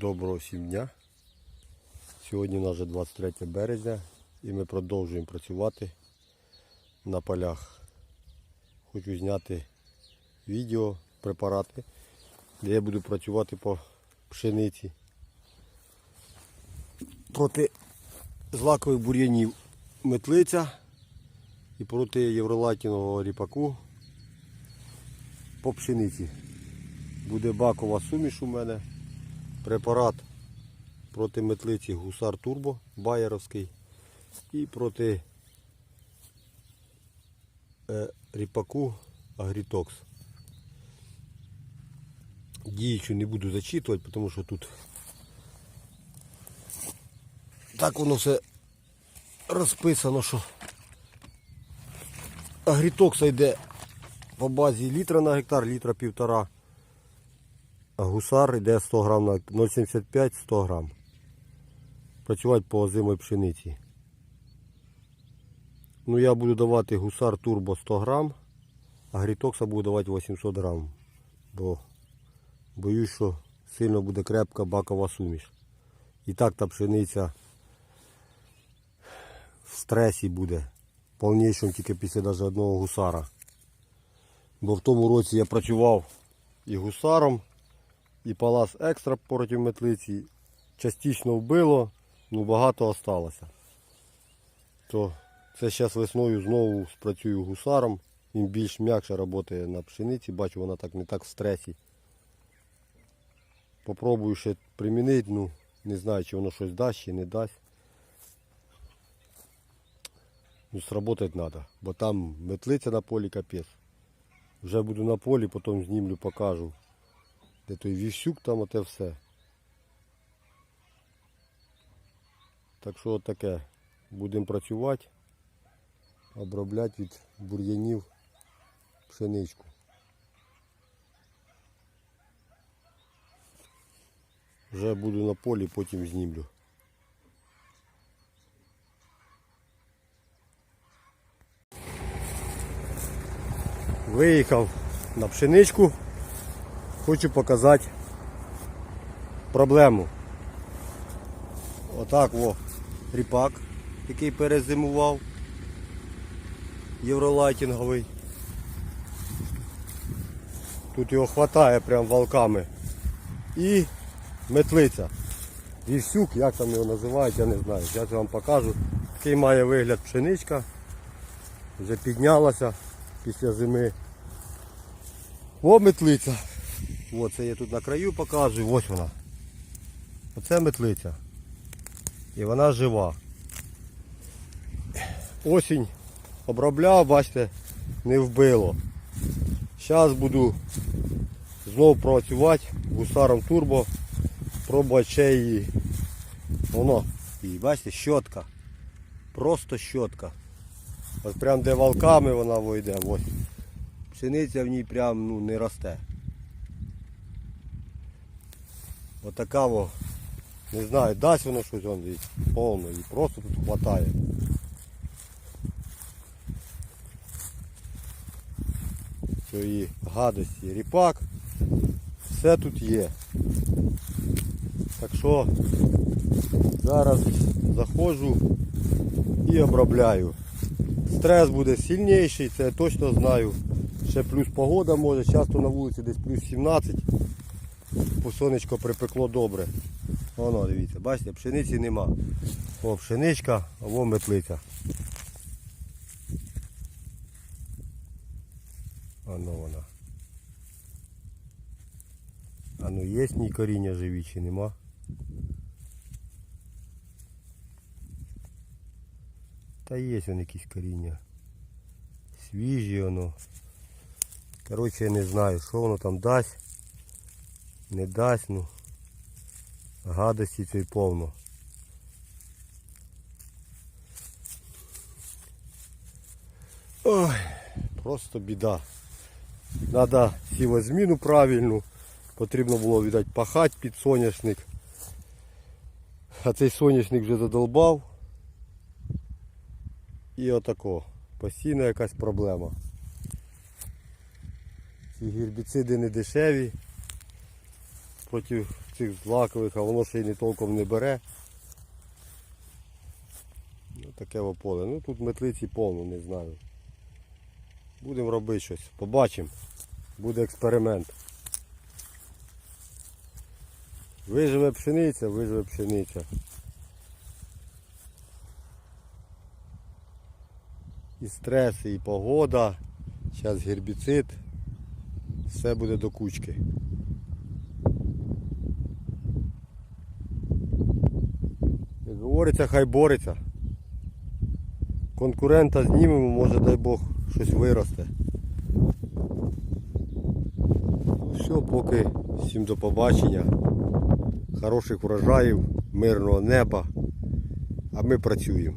Доброго всім дня. Сьогодні у нас вже 23 березня і ми продовжуємо працювати на полях. Хочу зняти відео, препарати, де я буду працювати по пшениці. Проти злакових бур'янів метлиця і проти євролатінового ріпаку по пшениці. Буде бакова суміш у мене. Препарат проти метлиці Гусар Турбо Байеровський і проти е, ріпаку Агрітокс. Діючу не буду зачитувати, тому що тут так воно все розписано, що Агрітокса йде по базі літра на гектар, літра півтора. Гусар йде 100 грам на 0,75-100 грам. Працювати по озимій пшениці. Ну я буду давати гусар турбо 100 грам, а грітокса буду давати 800 грам. Бо боюсь, що сильно буде крепка бакова суміш. І так та пшениця в стресі буде. Повнішому тільки після навіть одного гусара. Бо в тому році я працював і гусаром, і палас екстра проти метлиці. Частично вбило, ну багато осталося. То це зараз весною знову спрацюю гусаром. Він більш м'якше працює на пшениці, бачу, вона так не так в стресі. Попробую ще примінити, ну не знаю, чи воно щось дасть, чи не дасть. Ну, сработать треба, бо там метлиця на полі капець. Вже буду на полі, потім знімлю, покажу. Де той вівсюк, там оте все. Так що таке. Будемо працювати, обробляти від бур'янів пшеничку. Вже буду на полі, потім знімлю. Виїхав на пшеничку. Хочу показати проблему. Отак о, ріпак, який перезимував. Євролайтінговий. Тут його хватає прям валками. І метлиця. Вівсюк, як там його називають, я не знаю. Зараз я вам покажу. Такий має вигляд пшеничка. Вже піднялася після зими. О, метлиця. О, це я тут на краю показую, ось вона. Оце метлиця. І вона жива. Осінь обробляв, бачите, не вбило. Зараз буду знову працювати гусаром турбо, пробувати ще її. Воно, і бачите, щотка. Просто щотка. Ось прям де валками вона вийде. Ось. Пшениця в ній прям ну, не росте. Отака во, не знаю, дасть воно щось он дивіться, повно і просто тут хватає. Цієї гадості. Ріпак, все тут є. Так що зараз заходжу і обробляю. Стрес буде сильніший, це я точно знаю. Ще плюс погода може, часто на вулиці десь плюс 17. По сонечко припекло добре. Воно, дивіться, бачите, пшениці нема. О, пшеничка, а во метлиця. Воно вона. А ну є ні коріння живі чи нема? Та є вон якісь коріння. Свіжі воно. Коротше, я не знаю, що воно там дасть. Не дасть, ну. Гадості цієї повно. Ой, просто біда. Треба сівозміну правильну. Потрібно було, видать, пахати під соняшник. А цей соняшник вже задолбав. І отако. Постійно якась проблема. Ці гербіциди не дешеві. Проти цих злакових, а воно ще й не толком не бере. Ну, таке поле. Ну тут метлиці повно, не знаю. Будемо робити щось. Побачимо. Буде експеримент. Виживе пшениця, виживе пшениця. І стреси, і погода. Зараз гербіцид. Все буде до кучки. Як говориться, хай бореться. Конкурента знімемо, може дай Бог щось виросте. Все, поки всім до побачення. Хороших врожаїв, мирного неба. А ми працюємо.